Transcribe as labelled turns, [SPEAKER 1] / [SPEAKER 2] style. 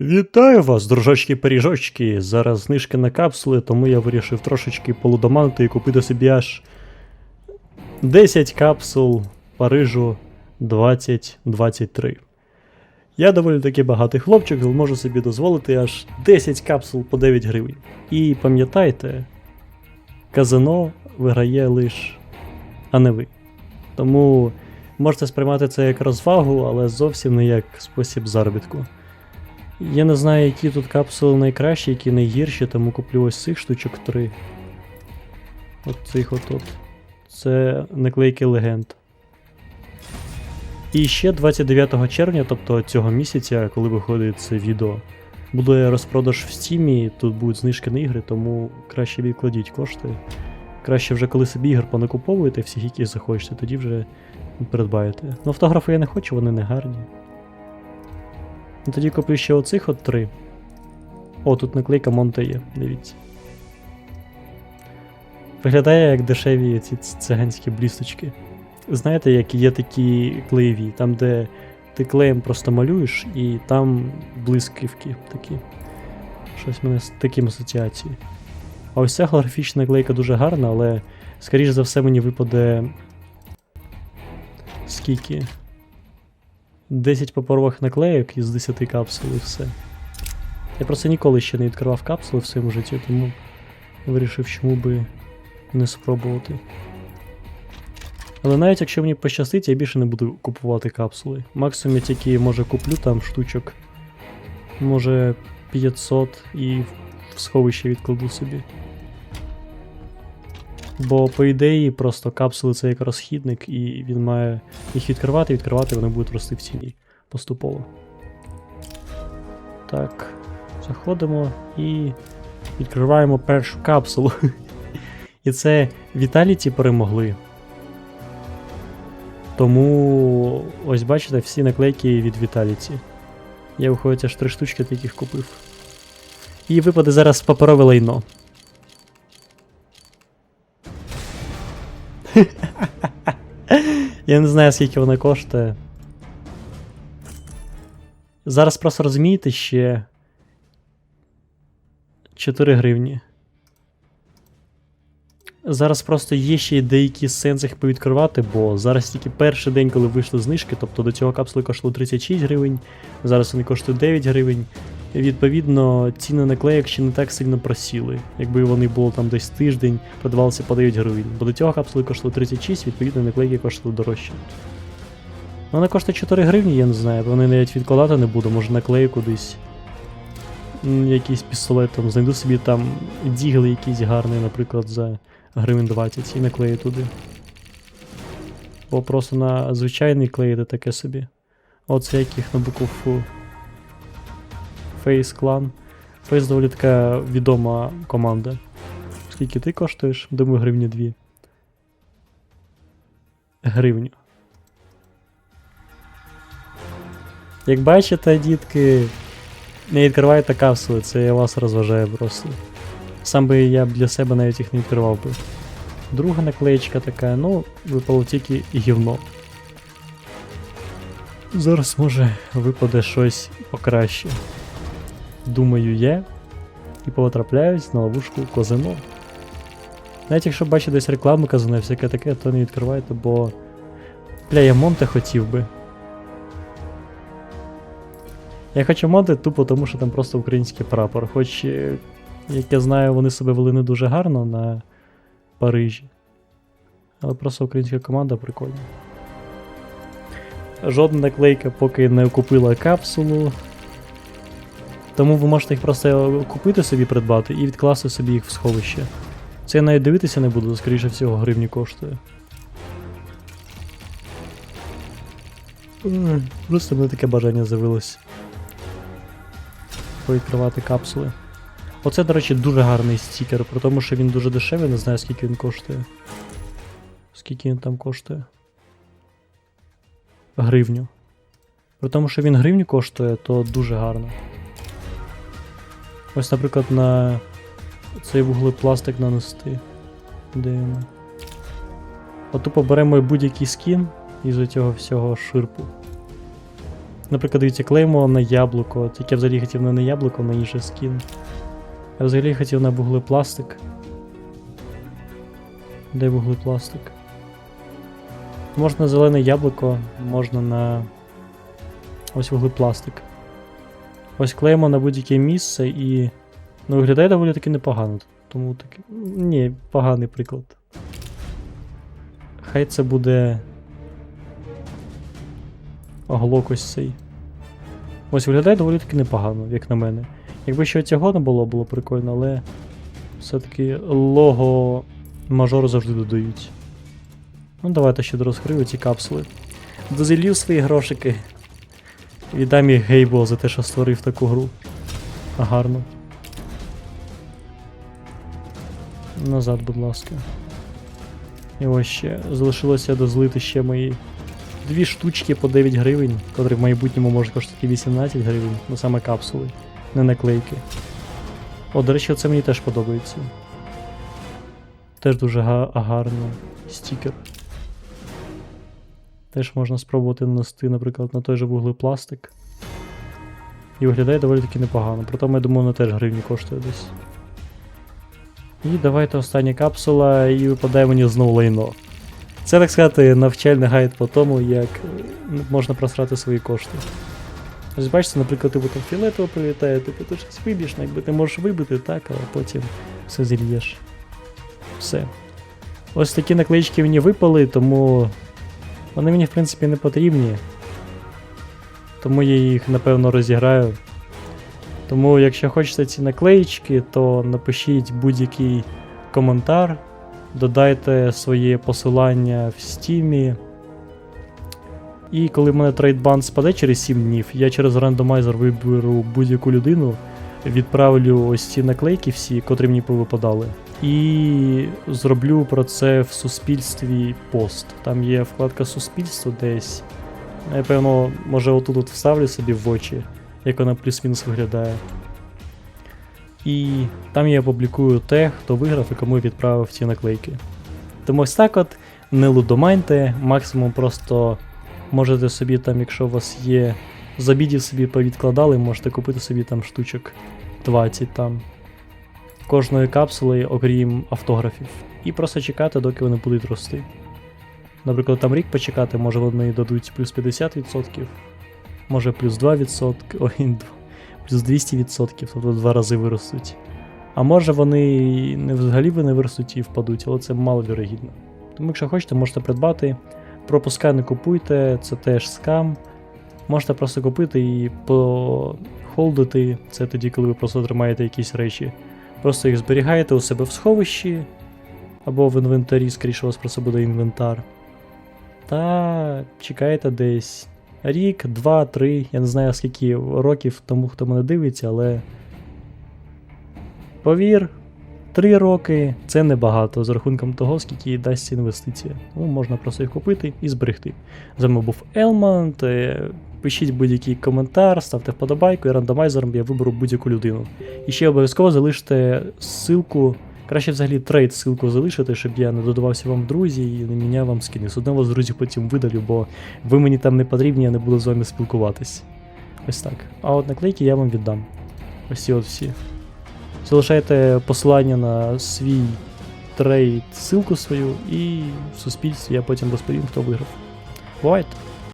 [SPEAKER 1] Вітаю вас, дружочки-пиріжочки. Зараз знижки на капсули, тому я вирішив трошечки полудоманити і купити собі аж 10 капсул Парижу 2023. Я доволі таки багатий хлопчик, можу собі дозволити аж 10 капсул по 9 гривень. І пам'ятайте, казино виграє лише, а не ви. Тому можете сприймати це як розвагу, але зовсім не як спосіб заробітку. Я не знаю, які тут капсули найкращі, які найгірші, тому куплю ось цих штучок три. От цих отут. Це наклейки легенд. І ще 29 червня, тобто цього місяця, коли виходить це відео, буде розпродаж в стімі, тут будуть знижки на ігри, тому краще відкладіть кошти. Краще вже коли собі ігор понакуповуєте всіх, які захочете, тоді вже придбаєте. Ну, автографи я не хочу, вони не гарні. Ну, Тоді куплю ще оцих от три. О, тут наклейка Монте є, дивіться. Виглядає як дешеві ці циганські блісточки. Знаєте, як є такі клеєві, там, де ти клеєм просто малюєш, і там блисківки такі. Щось мене з таким асоціації. А ось ця голографічна наклейка дуже гарна, але, скоріш за все, мені випаде. Скільки? 10 паперових наклеїк із 10 капсул і все. Я просто ніколи ще не відкривав капсули в своєму житті, тому вирішив, чому би не спробувати. Але навіть якщо мені пощастить, я більше не буду купувати капсули. Максимум я тільки може куплю там штучок. Може 500 і в сховище відкладу собі. Бо, по ідеї, просто капсули це як розхідник, і він має їх відкривати, відкривати, вони будуть рости в ціні поступово. Так, заходимо і відкриваємо першу капсулу. І це Віталіті перемогли. Тому ось бачите, всі наклейки від Віталіті. Я виходить аж три штучки таких купив. І випаде зараз паперове лайно. Я не знаю, скільки вона коштує. Зараз просто розумієте ще 4 гривні. Зараз просто є ще деякі сенси їх повідкривати, бо зараз тільки перший день, коли вийшли знижки, тобто до цього капсули коштували 36 гривень, зараз вони коштують 9 гривень. Відповідно, ціни наклеїк ще не так сильно просіли. Якби вони було там десь тиждень, продавалися по 9 гривень. Бо до цього капсули коштували 36, відповідно, наклейки коштували дорожче. Ну, Вона коштує 4 гривні, я не знаю, вони навіть відкладати не буду, може наклейку десь. Якийсь пістолет там, знайду собі там дігли якийсь гарний, наприклад, за гривень 20 і наклею туди. Бо просто на звичайний клеїти таке собі. Оце яких на букву Face Clan. Face доволі така відома команда. Скільки ти коштуєш? Думаю, гривні 2. Гривню. Як бачите, дітки, не відкривайте капсули, це я вас розважаю просто. Сам би я для себе навіть їх не відкривав би. Друга наклеєчка така, ну, випало тільки гівно. Зараз може випаде щось покраще. Думаю, я. І потрапляюсь на ловушку казино. Навіть якщо бачу десь рекламу казино всяке таке, то не відкривайте, бо. Бля, я Монте хотів би. Я хочу Монте тупо тому, що там просто український прапор. Хоч, е, як я знаю, вони себе вели не дуже гарно на Парижі. Але просто українська команда прикольна. Жодна наклейка поки не купила капсулу. Тому ви можете їх просто купити собі, придбати і відкласти собі їх в сховище. Це я навіть дивитися не буду, скоріше всього, гривні коштує. Просто в мене таке бажання з'явилось. Повідкривати капсули. Оце, до речі, дуже гарний стікер, при тому, що він дуже дешевий, не знаю скільки він коштує. Скільки він там коштує? Гривню. При тому, що він гривню коштує, то дуже гарно. Ось, наприклад, на цей вуглепластик нанести. Він? От тупо беремо будь-який скін із цього всього ширпу. Наприклад, дивіться, клеймо на яблуко. Тільки я взагалі хотів не на яблуко, на інший скін. Я взагалі хотів на вуглепластик. Де вуглепластик? Можна на зелене яблуко, можна на. Ось вуглепластик. Ось клеїмо на будь-яке місце і. Ну, виглядає доволі таки непогано. Тому таки. Ні, поганий приклад. Хай це буде. Оглок ось цей. Ось виглядає доволі таки непогано, як на мене. Якби ще цього не було, було прикольно, але все-таки лого мажору завжди додають. Ну, давайте ще розкрию ці капсули. Дозелів свої грошики. Віддам їх Гейбо за те, що створив таку гру. Гарно. Назад, будь ласка. І ось ще залишилося дозлити ще мої дві штучки по 9 гривень, котрі в майбутньому можуть коштувати 18 гривень, ну саме капсули, не наклейки. О, до речі, це мені теж подобається. Теж дуже га- гарно. Стікер. Теж можна спробувати нанести, наприклад, на той же вуглепластик. І виглядає доволі таки непогано. Проте, я думаю, воно теж гривні коштує десь. І давайте остання капсула, і випадає мені знову лайно. Це, так сказати, навчальний гайд по тому, як е, можна просрати свої кошти. Ось бачите, наприклад, ти там фіолетово прилітає, типу ти щось виб'єш, ну, якби ти можеш вибити, так, але потім все зільєш. Все. Ось такі наклеїчки мені випали, тому вони мені, в принципі, не потрібні. Тому я їх, напевно, розіграю. Тому, якщо хочете ці наклеїчки, то напишіть будь-який коментар, додайте своє посилання в стімі. І коли в мене трейдбан спаде через 7 днів, я через рандомайзер виберу будь-яку людину, відправлю ось ці наклейки всі, котрі мені повипадали. І зроблю про це в суспільстві пост. Там є вкладка суспільство десь. Я певно, може отут от вставлю собі в очі, як вона плюс-мінус виглядає. І там я публікую те, хто виграв і кому я відправив ці наклейки. Тому ось так от, не лудомайте, максимум просто можете собі там, якщо у вас є з обідів собі повідкладали, можете купити собі там штучок 20 там кожної капсули, окрім автографів. І просто чекати, доки вони будуть рости. Наприклад, там рік почекати, може вони дадуть плюс 50%, може плюс 2%, ой, плюс 200%, тобто два рази виростуть. А може вони не взагалі вони виростуть і впадуть, але це маловірогідно. Тому, якщо хочете, можете придбати. Пропуска не купуйте, це теж скам. Можете просто купити і похолдити. Це тоді, коли ви просто тримаєте якісь речі. Просто їх зберігаєте у себе в сховищі або в інвентарі, скоріше у вас просто буде інвентар. Та чекаєте десь рік, два, три. Я не знаю скільки років тому, хто мене дивиться, але. Повір, три роки це небагато з рахунком того, скільки їй дасть інвестиція. Тому можна просто їх купити і зберегти. З вами був Елмонт е, Пишіть будь-який коментар, ставте вподобайку і рандомайзером я виберу будь-яку людину. І ще обов'язково залиште ссылку. Краще взагалі трейд ссылку залишити, щоб я не додавався вам в друзі і не міняв вам скини. З одного з друзів потім видалю, бо ви мені там не потрібні, я не буду з вами спілкуватись. Ось так. А от наклейки я вам віддам. Ось ці от всі. Залишайте посилання на свій трейд, ссылку свою, і в суспільстві я потім розповім, хто виграв. Бувайте!